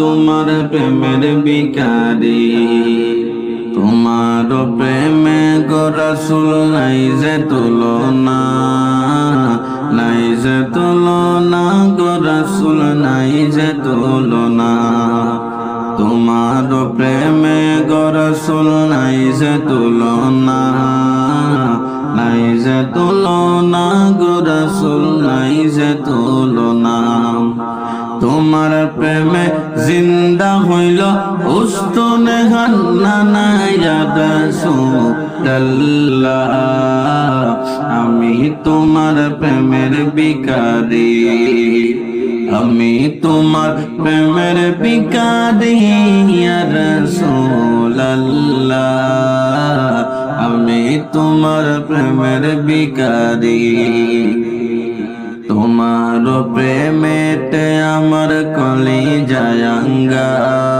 তোমার প্রেমের বিকারি তোমার প্রেমে গো রাসূল নাই যে তুলনা, নাই যে তুলনা গো রাসূল নাই যে তুলনা। তোমার প্রেমে গো রাসূল নাই যে তুলনা, নাই যে তুলনা গো রাসূল নাই যে তুলনা। নাই আমি তোমার প্রেমের বিকারি আমি তোমার প্রেমের বিকারি রসোল্লাহ আমি তোমার প্রেমের বিকারি তোমার প্রেমেতে আমার কলি জায়াঙ্গার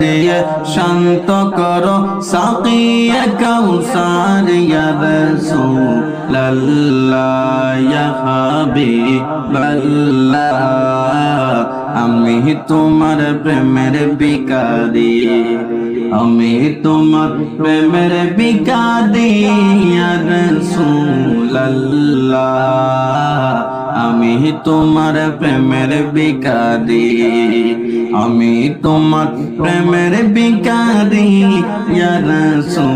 দিয়ে শান্ত করো, সাকিয়ে কৌসার ইয়া রাসূলুল্লাহ, ইয়া হাবিবাল্লাহ। আমি তোমার প্রেমের বিকারি আমি তোমার প্রেমের বিকারি রাসূলুল্লাহ। আমি তোমার প্রেমের বিকারি আমি তোমার প্রেমের বিকারি রাসূলুল্লাহ।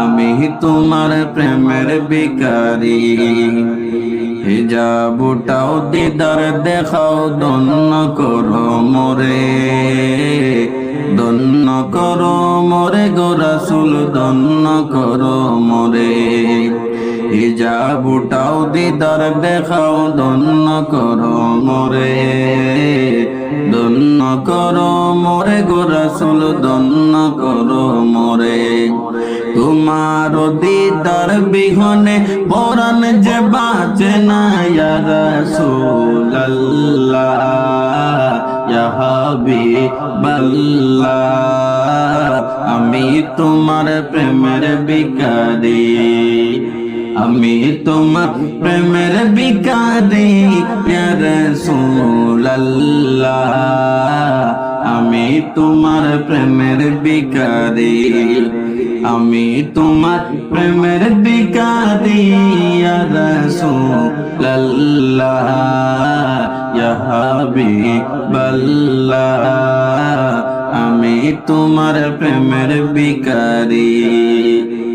আমি তোমার প্রেমের বিকারি হিজাবটাও দিদার দেখাও, দন্ন করো মোরে। দন্ন করো মোরে গো রাসূল, দন্ন করো মোরে। হিজাবটাও দিদার দেখাও, দন্ন করো মোরে। দন্ন করো মোরে গো রাসূল, দন্ন করো মোরে। তোমার দিদার বিহনে পরাণ যে বাঁচে না আমি তোমার প্রেমের বিকারি আমি তোমার প্রেমের বিকারি রাসূলুল্লাহ। আমি তোমার প্রেমের বিকারি আমি তোমার প্রেমের বিকারি রাসূলুল্লাহ। ইয়া হাবিবাল্লাহ। আমি তোমার প্রেমের বিকারি